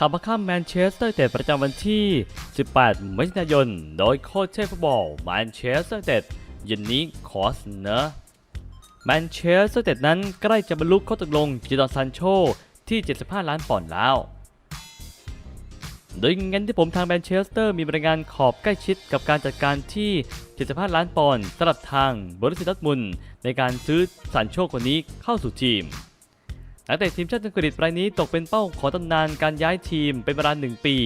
ขับมาข้ามแมนเชสเตอร์เต็ดประจำวันที่ 18 มิถุนายน โดยโค้ชเชฟฟุตบอลแมนเชสเตอร์เต็ดเย็นนี้ขอเสนอแมนเชสเตอร์เต็ดนั้นใกล้จะบรรลุข้อตกลงจิดอนซันโชที่ 75 ล้านปอนด์แล้ว โดยเงินที่ผมทางแมนเชสเตอร์มีบรายงานขอบใกล้ชิดกับการจัดการที่ 75 ล้านปอนด์สำหรับทางบริษัทดอร์ทมุนในการซื้อสันโชคคนนี้เข้าสู่ทีม นักเตะทีมชาติอังกฤษรายนี้ตกเป็นเป้าของตำนานการย้ายทีมเป็นเวลาหนึ่งปี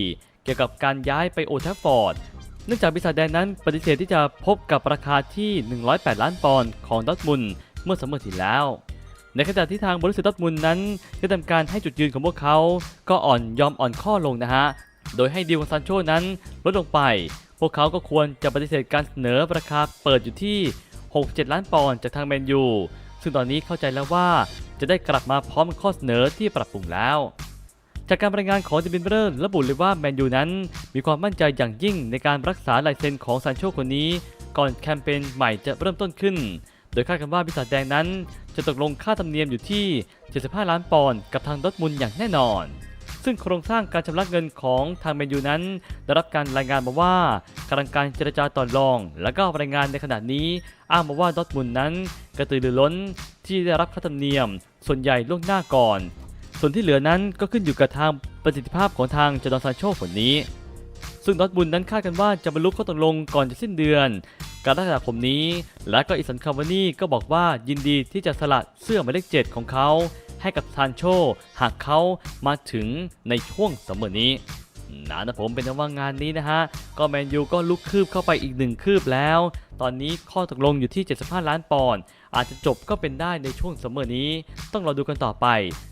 เกี่ยวกับการย้ายไปโอทัฟฟอร์ดเนื่องจากบริษัทแดงนั้นปฏิเสธที่จะพบกับราคาที่ 108 ล้านปอนด์ของดอทมุนเมื่อสมมติที่แล้ว ในขณะที่ทางบริษัทดอทมุนนั้นได้ทำการให้จุดยืนของพวกเขา ก็อ่อนยอมอ่อนข้อลงนะฮะ โดยให้ดีลของซานโชนั้นลดลงไป พวกเขาก็ควรจะปฏิเสธการเสนอราคาเปิดอยู่ที่ 67 ล้านปอนด์จากทางแมนยู ซึ่งตอนนี้เข้าใจแล้วว่าจะได้กลับมาพร้อมข้อเสนอที่ปรับปรุงแล้ว จากการรายงานของเดวินเบอร์ระบุเลยว่าแมนยูนั้น มีความมั่นใจอย่างยิ่งในการรักษาลายเซ็นของซานโชคนนี้ ก่อนแคมเปญใหม่จะเริ่มต้นขึ้น โดยคาดกันว่าบิษัทแดงนั้น จะตกลงค่าธรรมเนียมอยู่ที่ 75 ล้านปอนด์กับทางดอทมุนอย่างแน่นอน ซึ่งโครงสร้างการชำระเงินของทางแมนยูนั้น ได้รับการรายงานมาว่ากำลังการเจรจาต่อรอง และก็รายงานในขณะนี้ อ้างมาว่าดอทมุนนั้น กระตือรือร้นที่ได้รับค่าธรรมเนียม ส่วนใหญ่ล่วงหน้าก่อน ส่วนที่เหลือนั้นก็ขึ้นอยู่กับทางประสิทธิภาพของทางจดอนซานโชคนนี้ ซึ่งดอทมุนนั้นคาดกันว่าจะบรรลุข้อตกลงก่อนจะสิ้นเดือนกรกฎาคมนี้ และก็อิสันคาวานี่ก็บอกว่ายินดีที่จะสละเสื้อหมายเลขเจ็ดของเขา ให้กับซานโช หากเขามาถึงในช่วงสมอนี้นะนะผมเป็นว่างานนี้นะฮะ ก็แมนยูก็ลุกคืบเข้าไปอีกหนึ่งคืบแล้ว ตอนนี้ข้อตกลงอยู่ที่ 75 ล้านปอนด์อาจจะจบก็เป็นได้ในช่วงสมอนี้ ต้องรอดูกันต่อไป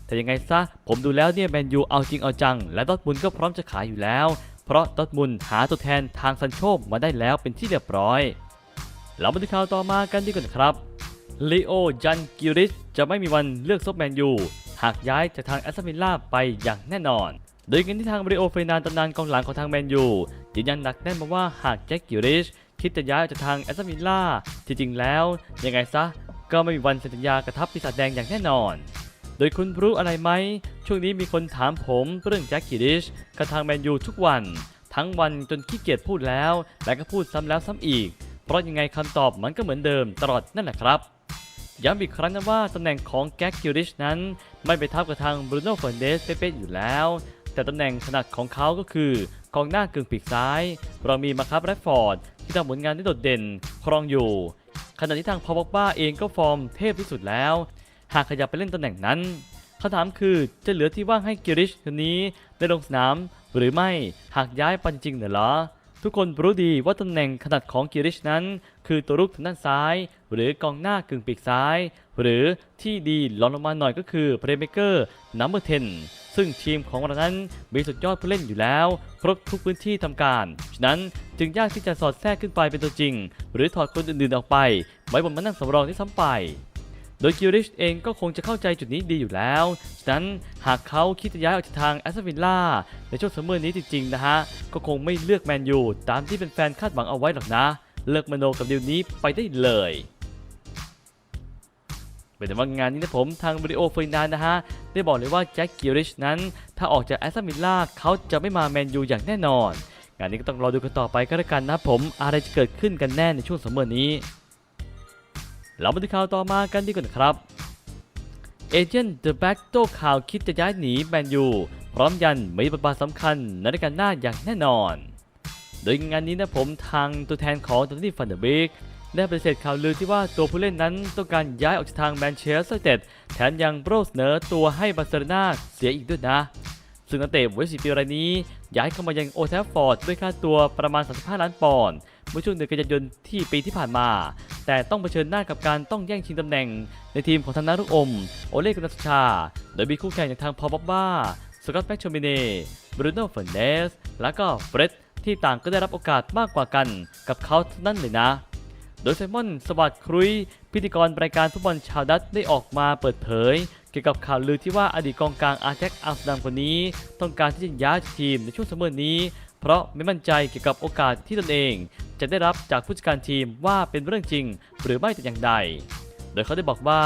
แต่ยังไงซะ ผมดูแล้วเนี่ยแมนยูเอาจริงเอาจัง และดอทมุนก็พร้อมจะขายอยู่แล้ว เพราะดอทมุนหาตัวแทนทางซันโชมาได้แล้วเป็นที่เรียบร้อย เรามาดูข่าวต่อมากันดีกว่าครับ ลีโอจันกิริชจะไม่มีวันเลือกซบแมนยู หากย้ายจากทางแอสตันวิลล่าไปอย่างแน่นอน โดยกันที่ทางบริโอเฟนานตำนานกองหลังของทางแมนยูยืนยันหนักแน่นมาว่าหากแจ็คกิริชคิดจะย้ายออกจากทางแอสตันวิลล่าที่จริงแล้วยังไงซะก็ไม่มีวันเซ็นสัญญากระทับปีศาจแดงอย่างแน่นอน โดยคุณรู้อะไรไหม ช่วงนี้มีคนถามผมเรื่องแจ็คกิริชกับทางแมนยูทุกวัน ทั้งวันจนขี้เกียจพูดแล้ว และก็พูดซ้ำแล้วซ้ำอีก เพราะยังไงคำตอบมันก็เหมือนเดิมตลอดนั่นแหละครับ ย้ำอีกครั้งนะว่าตำแหน่งของแจ็คกิริชนั้น ไม่ไปทับกับทางบรูโน่เฟรนเดสเป๊ะๆอยู่แล้ว แต่ตำแหน่งถนัดของเขาก็คือกองหน้ากึ่งปีกซ้าย เรามีมาคับแรดฟอร์ดที่ทำผลงานได้โดดเด่นครองอยู่ ขณะที่ทางพอบอกบ้าเองก็ฟอร์มเทพที่สุดแล้ว หากขยับไปเล่นตำแหน่งนั้นคำถามคือจะเหลือที่ว่างให้กิริชคนนี้ได้ลงสนามหรือไม่หากย้ายไปจริงเหรอ ทุกคนรู้ดีว่าตำแหน่งขนาดของกิริชนั้น คือตัวรุกทางด้านซ้าย หรือกองหน้ากึ่งปีกซ้าย หรือที่ดีลองลงมาหน่อยก็คือเพลย์เมเกอร์นัมเบอร์10ซึ่งทีมของเรานั้นมีสุดยอดผู้เล่นอยู่แล้ว ครบทุกพื้นที่ทำการ ฉะนั้นจึงยากที่จะสอดแทรกขึ้นไปเป็นตัวจริง หรือถอดคนอื่นๆออกไป ไว้บนมานั่งสำรองที่ซ้ำไป โดยกิริชเองก็คงจะเข้าใจจุดนี้ดีอยู่แล้ว ฉะนั้นหากเขาคิดจะย้ายออกจากทางแอสตันวิลล่าในช่วงซัมเมอร์นี้จริงๆนะฮะ ก็คงไม่เลือกแมนยูตามที่เป็นแฟนคาดหวังเอาไว้หรอกนะ เลิกมโนกับดีลนี้ไปได้เลยเป็นแต่ว่างานนี้นะผมทางบริโอเฟรนานนะฮะ ได้บอกเลยว่าแจ็คกิริชนั้น ถ้าออกจากแอสตันวิลล่าเขาจะไม่มาแมนยูอย่างแน่นอน งานนี้ก็ต้องรอดูกันต่อไปก็แล้วกันนะผมอะไรจะเกิดขึ้นกันแน่ในช่วงซัมเมอร์นี้ เรามาดูข่าวต่อมากันดีกว่าครับเอเจนต์เดอะแบ็กโต้ข่าวคิดจะย้ายหนีแมนยูพร้อมยันมีบทบาทสำคัญในรายการหน้าอย่างแน่นอน โดยงานนี้นะผมทางตัวแทนของตัวที่ฟันเดอร์บิกได้ปฏิเสธข่าวลือที่ว่าตัวผู้เล่นนั้นต้องการย้ายออกจากทางแมนเชสเตอร์เต็ดแถมยังโปรเสนอตัวให้บาร์เซโลนาเสียอีกด้วยนะ ซึ่งนักเตะวัย14ปีรายนี้ ย้ายเข้ามายังโอแทฟฟอร์ดด้วยค่าตัวประมาณ 35 ล้านปอนด์ เมื่อช่วงเดือนกันยายนที่ปีที่ผ่านมา แต่ต้องเผชิญหน้ากับการต้องแย่งชิงตำแหน่ง ในทีมของทางนารุกอม โอเล่กุนัสชา โดยมีคู่แข่งอย่างทางพอบอกบ้าสกอตแบ็กโชมิเน่บรูโน่เฟรนเดสและก็เฟรดที่ต่างก็ได้รับโอกาสมากกว่ากันกับเขาท่านั้นเลยนะ โดยไซมอนสวัสดิ์ครุย พิธีกรรายการฟุตบอลชาวดัตได้ออกมาเปิดเผย เกี่ยวกับข่าวลือที่ว่าอดีตกองกลางอาร์แจ็คอัมสเตอร์ดัมคนนี้ ต้องการที่จะย้ายทีมในช่วงซัมเมอร์นี้ เพราะไม่มั่นใจเกี่ยวกับโอกาสที่ตนเอง จะได้รับจากผู้จัดการทีมว่าเป็นเรื่องจริง หรือไม่แต่อย่างใด โดยเขาได้บอกว่า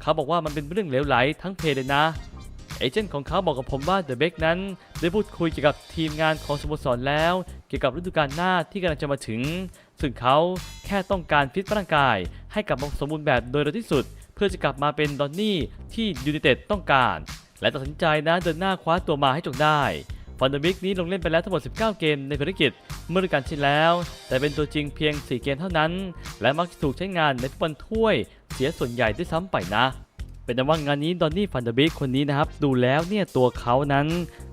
เขาบอกว่ามันเป็นเรื่องเหลวไหลทั้งเพเลยนะเอเจนต์ของเขาบอกกับผมว่าเดอะเบกนั้น ได้พูดคุยเกี่ยวกับทีมงานของสโมสรแล้ว เกี่ยวกับฤดูกาลหน้าที่กำลังจะมาถึง ซึ่งเขาแค่ต้องการฟิตร่างกาย ให้กลับมาสมบูรณ์แบบโดยเร็วที่สุด พื่อจะกลับมาเป็นดอนนี่ที่ยูไนเต็ดต้องการ และตัดสินใจนะเดินหน้าคว้าตัวมาให้จงได้ฟันเดอร์บิกนี้ลงเล่นไปแล้วทั้งหมด 19 เกมในภารกิจเมื่อฤดูกาลที่แล้ว แต่เป็นตัวจริงเพียง 4 เกมเท่านั้น และมักจะถูกใช้งานในฟุตบอลถ้วยเสียส่วนใหญ่ด้วยซ้ำไปนะ เป็นแต่ว่างานนี้ดอนนี่ฟันเดอร์บิกคนนี้นะครับ ดูแล้วเนี่ยตัวเขานั้น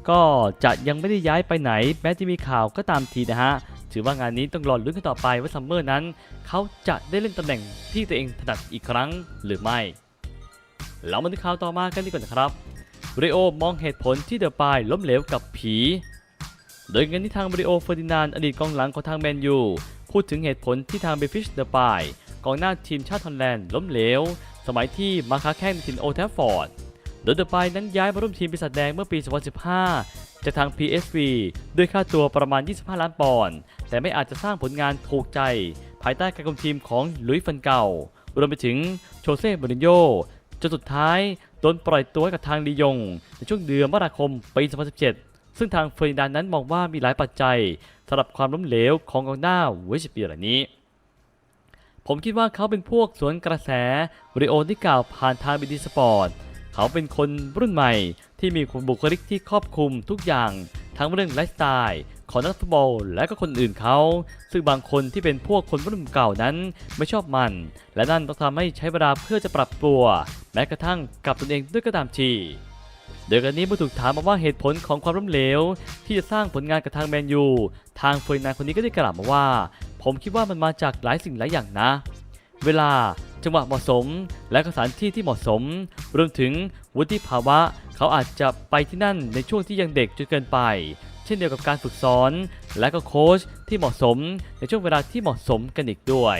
ก็จะยังไม่ได้ย้ายไปไหน แม้จะมีข่าวก็ตามทีนะฮะ ถือว่างานนี้ต้องรอลุ้นกันต่อไปว่าซัมเมอร์นั้น เขาจะได้เล่นตำแหน่งที่ตัวเองถนัดอีกครั้งหรือไม่เรามาดูข่าวต่อมากันดีกว่านะครับบริโอมองเหตุผลที่เดอะปายล้มเหลวกับผี โดยเงินที่ทางบริโอเฟอร์ดินานอดีตกองหลังของทางแมนยู พูดถึงเหตุผลที่ทางเบฟิชเดอะปายกองหน้าทีมชาติฮอลแลนด์ล้มเหลว สมัยที่มาค้าแข่งในทีมโอแทฟฟอร์ดโดยเดอะปายนั้นย้ายมาร่วมทีมปีศาจแดงเมื่อปี 2015 จากทาง PSV ด้วยค่าตัวประมาณ 25 ล้านปอนด์แต่ไม่อาจจะสร้างผลงานถูกใจ ภายใต้การคุมทีมของลุยฟันเก่ารวมไปถึงโชเซ่บรินโยจนสุดท้ายโดนปล่อยตัวกับทางลียง ในช่วงเดือนมกราคมปี 2017 ซึ่งทางเฟอร์ดินานนั้นมองว่ามีหลายปัจจัยสำหรับความล้มเหลวของกองหน้าเวสปีเหล่านี้ ผมคิดว่าเขาเป็นพวกสวนกระแสริโอที่กล่าวผ่านทางบีดีสปอร์ต เขาเป็นคนรุ่นใหม่ที่มีบุคลิกที่ครอบคลุมทุกอย่าง ทั้งเรื่องไลฟ์สไตล์ของนักฟุตบอลและก็คนอื่นเขา ซึ่งบางคนที่เป็นพวกคนรุ่นเก่านั้นไม่ชอบมัน และนั่นต้องทำให้ใช้เวลาเพื่อจะปรับตัว แม้กระทั่งกับตนเองด้วยก็ตามทีโดยกันนี้เมื่อถูกถามมาว่าเหตุผลของความล้มเหลว ที่จะสร้างผลงานกับทางแมนยู ทางเฟอร์นานคนนี้ก็ได้กล่าวมาว่า ผมคิดว่ามันมาจากหลายสิ่งหลายอย่างนะ เวลา จังหวะเหมาะสม และก็สถานที่ที่เหมาะสม รวมถึงวุฒิภาวะ เขาอาจจะไปที่นั่นในช่วงที่ยังเด็กจนเกินไป เช่นเดียวกับการฝึกสอน และก็โค้ชที่เหมาะสม ในช่วงเวลาที่เหมาะสมกันอีกด้วย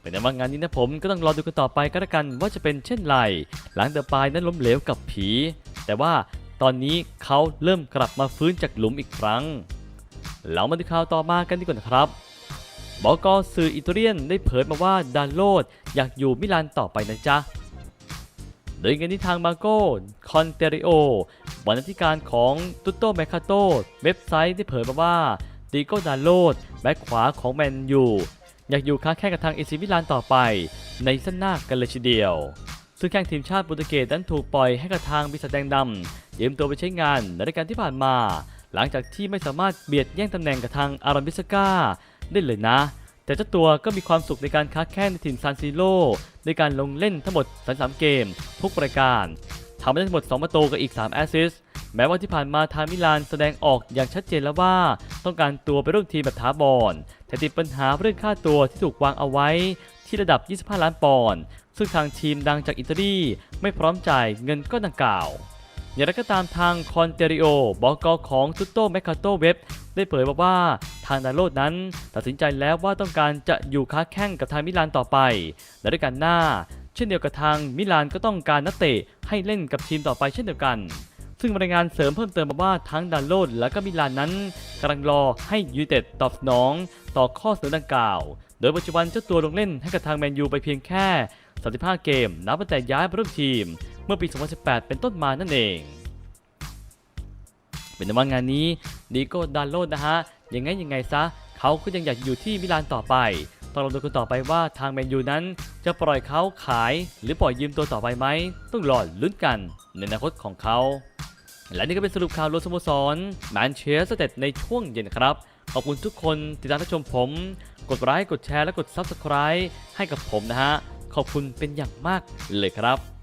เป็นแต่ว่างานนี้นะผมก็ต้องรอดูกันต่อไปก็แล้วกันว่าจะเป็นเช่นไรหลังเดอะปายนั้นล้มเหลวกับผี แต่ว่าตอนนี้เขาเริ่มกลับมาฟื้นจากหลุมอีกครั้งเรามาดูข่าวต่อมากันดีกว่านะครับ บอกสื่ออิตาเลียนได้เผยมาว่าดานโลดอยากอยู่มิลานต่อไปนะจ๊ะ โดยเงินที่ทางมาโก้คอนเตริโอบรรณาธิการของตุตโตแมคคาโตเว็บไซต์ได้เผยมาว่าดิโก้ดานโลดแบ็คขวาของแมนยูอยากอยู่ค้าแข่งกับทางเอซิมิลานต่อไป ในสั้นหน้ากันเลยทีเดียว ซึ่งแข่งทีมชาติโปรตุเกสนั้นถูกปล่อยให้กับทางบิสแดงดำยืมตัวไปใช้งานในรายการที่ผ่านมา หลังจากที่ไม่สามารถเบียดแย่งตำแหน่งกับทางอารอนบิสก้า ได้เลยนะ แต่เจ้าตัวก็มีความสุขในการค้าแข่งในถิ่นซานซิโร่ในการลงเล่นทั้งหมด 33 เกม ทุกรายการทำได้ทั้งหมด 2 ประตูกับอีก 3 แอสซิสต์แม้ว่าที่ผ่านมาทางมิลานแสดงออกอย่างชัดเจนแล้วว่า ต้องการตัวไปร่วมทีมแบบถาวรแต่ติดปัญหาเรื่องค่าตัวที่ถูกวางเอาไว้ที่ระดับ 25 ล้านปอนด์ซึ่งทางทีมดังจากอิตาลีไม่พร้อมจ่ายเงินก้อนดังกล่าว อย่างไรก็ตามทางคอนเตริโอบอกของตุตโตแมคคาโตเว็บได้เผยมาว่าทางดาโลดนั้น ตัดสินใจแล้วว่าต้องการจะอยู่ค้าแข่งกับทางมิลานต่อไป และด้วยกันหน้า เช่นเดียวกับทางมิลานก็ต้องการนักเตะให้เล่นกับทีมต่อไปเช่นเดียวกัน ซึ่งรายงานเสริมเพิ่มเติมมาว่าทั้งดาโลดและก็มิลานนั้นกำลังรอให้ยูเต็ดตอบสนองต่อข้อเสนอดังกล่าว โดยปัจจุบันเจ้าตัวลงเล่นให้กับทางแมนยูไปเพียงแค่ 35 เกม นับตั้งแต่ย้ายมาร่วมทีม เมื่อปี 2018 เป็นต้นมานั่นเอง เป็นว่างานนี้ดีโก้ดานโลดนะฮะ ยังไงยังไงซะ เขาก็ยังอยากอยู่ที่มิลานต่อไปต้องรอดูกันต่อไปว่าทางแมนยูนั้นจะปล่อยเขาขายหรือปล่อยยืมตัวต่อไปไหม ต้องรอลุ้นกันในอนาคตของเขา และนี่ก็เป็นสรุปข่าวรวมสโมสรแมนเชสเตอร์ในช่วงเย็นครับ ขอบคุณทุกคนที่ติดตามรับชมผม กดไลค์กดแชร์และกด Subscribe ให้กับผมนะฮะ ขอบคุณเป็นอย่างมากเลยครับ